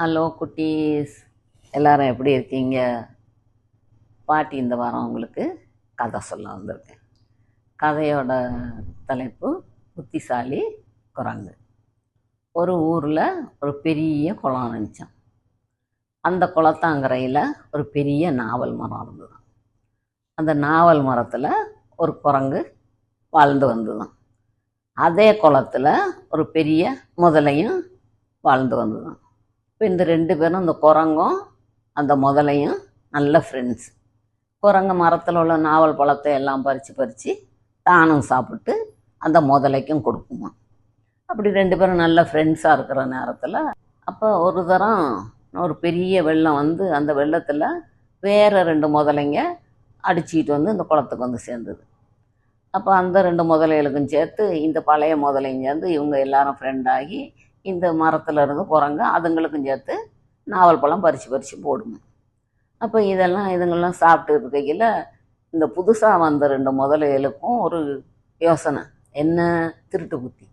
Hello குட்டீஸ். எல்லாரும் எப்படி இருக்கீங்க? பாட்டி இந்த வாரம் உங்களுக்கு கதை சொல்ல வந்திருக்கேன். கதையோட தலைப்பு புத்திசாலி குரங்கு. ஒரு ஊரில் ஒரு பெரிய குளம் இருந்துச்சான் அந்த குளத்தாங்கரையில் ஒரு பெரிய நாவல் மரம் இருந்தது அந்த நாவல் மரத்தில் ஒரு குரங்கு வாழ்ந்து வந்ததுதான் அதே குளத்தில் ஒரு பெரிய முதலையும் வாழ்ந்து வந்ததுதான் இப்போ இந்த ரெண்டு பேரும் இந்த குரங்கும் அந்த முதலையும் நல்ல ஃப்ரெண்ட்ஸ் குரங்கு மரத்தில் உள்ள நாவல் பழத்தை எல்லாம் பறித்து பறித்து தானும் சாப்பிட்டு அந்த முதலைக்கும் கொடுக்குமா அப்படி ரெண்டு பேரும் நல்ல ஃப்ரெண்ட்ஸாக இருக்கிற நேரத்தில் அப்போ ஒரு தரம் ஒரு பெரிய வெள்ளம் வந்து அந்த வெள்ளத்தில் வேறு ரெண்டு முதலைங்க அடிச்சிட்டு வந்து இந்த குளத்துக்கு வந்து சேர்ந்தது. அப்போ அந்த ரெண்டு முதலைகளுக்கும் சேர்த்து இந்த பழைய முதலையும் சேர்ந்து இவங்க எல்லாரும் ஃப்ரெண்டாகி இந்த மரத்தில் இருந்து குரங்கு அதுங்களுக்கும் சேர்த்து நாவல் பழம் பறித்து பறித்து போடுங்க. அப்போ இதெல்லாம் இதுங்கெல்லாம் சாப்பிட்டு இருக்கையில் இந்த புதுசாக வந்த ரெண்டு முதலைகளுக்கும் ஒரு யோசனை. என்ன? திருட்டு புத்தி.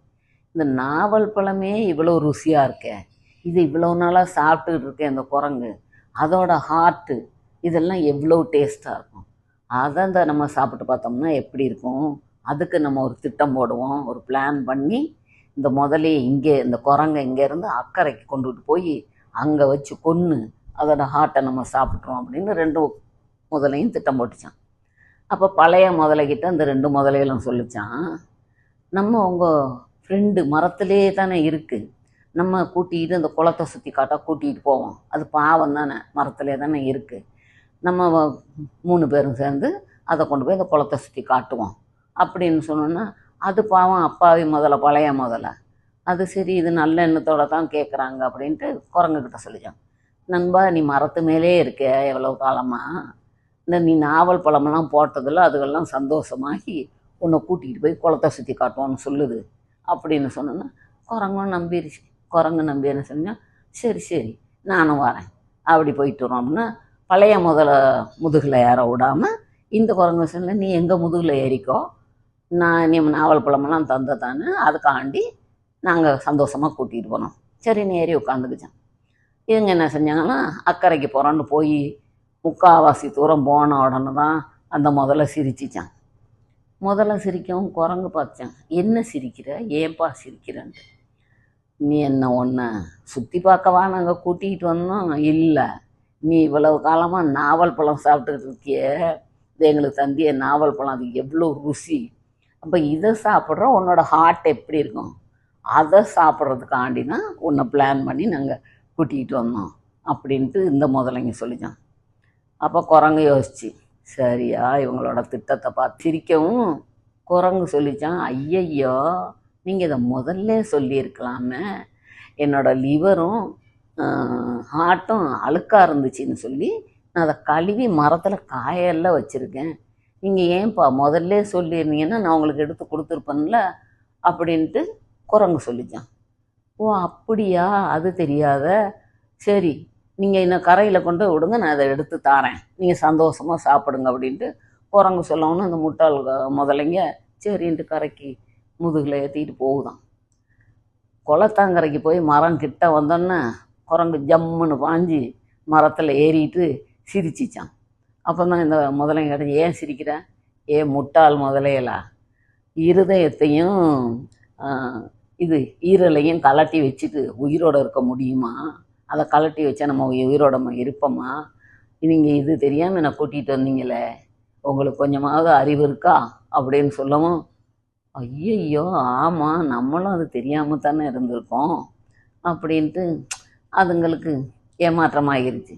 இந்த நாவல் பழமே இவ்வளோ ருசியாக இருக்கே. இது இவ்வளோ நாளாக சாப்பிட்டுட்டு இருக்கேன் இந்த குரங்கு. அதோட ஹார்ட்டு இதெல்லாம் எவ்வளோ டேஸ்ட்டாக இருக்கும். அதை இந்த நம்ம சாப்பிட்டு பார்த்தோம்னா எப்படி இருக்கும்? அதுக்கு நம்ம ஒரு திட்டம் போடுவோம். ஒரு பிளான் பண்ணி இந்த முதலையை இங்கே இந்த குரங்கை இங்கேருந்து அக்கறைக்கு கொண்டுட்டு போய் அங்கே வச்சு கொன்று அதோட ஹார்ட்டை நம்ம சாப்பிட்றோம் அப்படின்னு ரெண்டு முதலையும் திட்டம் போட்டுச்சான். அப்போ பழைய முதலைகிட்ட இந்த ரெண்டு முதலைகளும் சொல்லிச்சான் நம்ம உங்கள் ஃப்ரெண்டு மரத்திலே தானே இருக்குது நம்ம கூட்டிகிட்டு அந்த குளத்தை சுற்றி காட்டா கூட்டிகிட்டு போவோம் அது பாவம் தானே மரத்திலே தானே இருக்குது நம்ம மூணு பேரும் சேர்ந்து அதை கொண்டு போய் அந்த குளத்தை சுற்றி காட்டுவோம் அப்படின்னு சொன்னோன்னா அது பாவம் அப்பாவி முதல்ல பழைய முதல்ல அது சரி இது நல்ல எண்ணத்தோடு தான் கேட்குறாங்க அப்படின்ட்டு குரங்குக்கிட்ட சொல்லிச்சான் நண்பா நீ மரத்து மேலே இருக்க எவ்வளோ காலமாக இந்த நீ நாவல் பழமெல்லாம் போட்டதில் அதுகெல்லாம் சந்தோஷமாகி உன்னை கூட்டிகிட்டு போய் குளத்தை சுற்றி காட்டுவோன்னு சொல்லுது அப்படின்னு சொன்னோன்னா குரங்கும் நம்பிடுச்சு குரங்கு நம்பி என்ன சொன்னால் சரி சரி நானும் வரேன். அப்படி போயிட்டு வரோம் அப்படின்னா பழைய முதல்ல முதுகில் ஏற விடாமல் இந்த குரங்கு சொன்ன நீ எங்கள் முதுகில் ஏறிக்கோ? நான் நீ நாவல் பழமெல்லாம் தந்ததானே அதுக்காண்டி நாங்கள் சந்தோஷமாக கூட்டிகிட்டு போனோம். சரி நேரி ஏறி உட்காந்துக்கிச்சான் இவங்க என்ன செஞ்சாங்கன்னா அக்கறைக்கு போகிறோன்னு போய் முக்காவாசி தூரம் போன உடனே தான் அந்த முதல்ல சிரிச்சிச்சான் முதல்ல சிரிக்கவும் குரங்கு பார்த்தான் என்ன சிரிக்கிற? ஏன்பா சிரிக்கிறேன்ட்டு. நீ என்ன ஒன்று சுற்றி பார்க்கவா நாங்கள் கூட்டிகிட்டு வந்தோம். இல்லை நீ இவ்வளவு காலமாக நாவல் பழம் சாப்பிட்டுட்டு இருக்கியே. இது எங்களுக்கு தந்திய நாவல் பழம் அது எவ்வளோ ருசி. அப்போ இதை சாப்பிட்ற உன்னோட ஹார்ட் எப்படி இருக்கும்? அதை சாப்பிட்றதுக்காண்டி தான் உன்னை பிளான் பண்ணி நாங்கள் கூட்டிகிட்டு வந்தோம் அப்படின்ட்டு இந்த முதலைங்க சொல்லிச்சான். அப்போ குரங்கு யோசிச்சு சரியா இவங்களோட திட்டத்தை பார்த்து சிரிக்கவும் குரங்கு சொல்லிச்சான் ஐயையோ நீங்கள் இதை முதல்ல சொல்லியிருக்கலாமே. என்னோட லிவரும் ஹார்ட்டும் அழுக்காக இருந்துச்சுன்னு சொல்லி நான் அதை கழுவி மரத்தில் காயெல்லாம் வச்சுருக்கேன். நீங்கள் ஏன்பா முதல்ல சொல்லியிருந்தீங்கன்னா நான் உங்களுக்கு எடுத்து கொடுத்துருப்பேன்ல அப்படின்ட்டு குரங்கு சொல்லிச்சான். ஓ அப்படியா? அது தெரியாத. சரி நீங்கள் இன்னும் கரையில் கொண்டு விடுங்க நான் அதை எடுத்து தாரேன். நீங்கள் சந்தோஷமாக சாப்பிடுங்க அப்படின்ட்டு குரங்கு சொல்லவுன்னு அந்த முட்டாள் முதலைங்க சரின்ட்டு கரைக்கு முதுகில் ஏற்றிட்டு போகுதான். குளத்தாங்கரைக்கு போய் மரம் கிட்ட வந்தோன்னே குரங்கு ஜம்முன்னு பாஞ்சு மரத்தில் ஏறிட்டு சிரிச்சிச்சான். அப்போ தான் இந்த முதலைங்க கேட்டேன் ஏன் சிரிக்கிற? ஏ முட்டாள் முதலையலா? இருதயத்தையும் இது ஈரலையும் கலட்டி வச்சுட்டு உயிரோட இருக்க முடியுமா? அதை கலட்டி வச்சா நம்ம உயிரோட நம்ம இருப்போமா? நீங்கள் இது தெரியாமல் என்னை கூட்டிகிட்டு வந்தீங்களே. உங்களுக்கு கொஞ்சமாவது அறிவு இருக்கா? அப்படின்னு சொல்லவும் ஐயையோ ஆமாம் நம்மளும் அது தெரியாமல் தானே இருந்திருக்கோம். அப்படின்ட்டு அதுங்களுக்கு ஏமாற்றமாகிருச்சு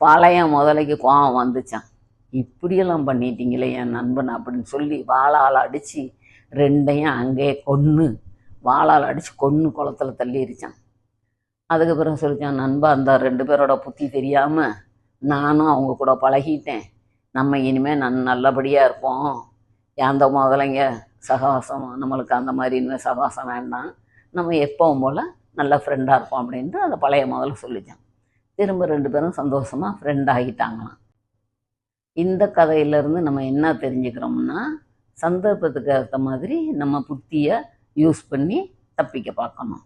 பழைய முதலைக்கு கோவம் வந்துச்சான் இப்படியெல்லாம் பண்ணிட்டீங்களே என் நண்பன் அப்படின்னு சொல்லி வாழால் அடித்து ரெண்டையும் அங்கேயே கொன்று வாளால் அடித்து கொன்று குளத்துல தள்ளிருச்சான் அதுக்கு பிறகு சொல்லிச்சான் நண்பா அந்த ரெண்டு பேரோட புத்தி தெரியாமல் நானும் அவங்க கூட பழகிட்டேன். நம்ம இனிமேல் நன் நல்லபடியாக இருப்போம். எந்த முதலைங்க சகவாசம் நம்மளுக்கு அந்த மாதிரி இனிமேல் சகவாசம் வேண்டாம். நம்ம எப்பவும் போல் நல்ல ஃப்ரெண்டாக இருப்போம் அப்படின்ட்டு அந்த பழைய முதல்ல சொல்லிச்சான் திரும்ப ரெண்டு பேரும் சந்தோஷமாக ஃப்ரெண்ட் ஆகிட்டாங்களாம். இந்த கதையிலேருந்து நம்ம என்ன தெரிஞ்சுக்கிறோம்னா சந்தர்ப்பத்துக்கு ஏற்ற மாதிரி நம்ம புத்தியை யூஸ் பண்ணி தப்பிக்க பார்க்கணும்.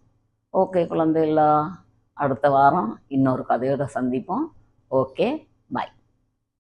ஓகே குழந்தைகளா அடுத்த வாரம் இன்னொரு கதையோட சந்திப்போம். Okay bye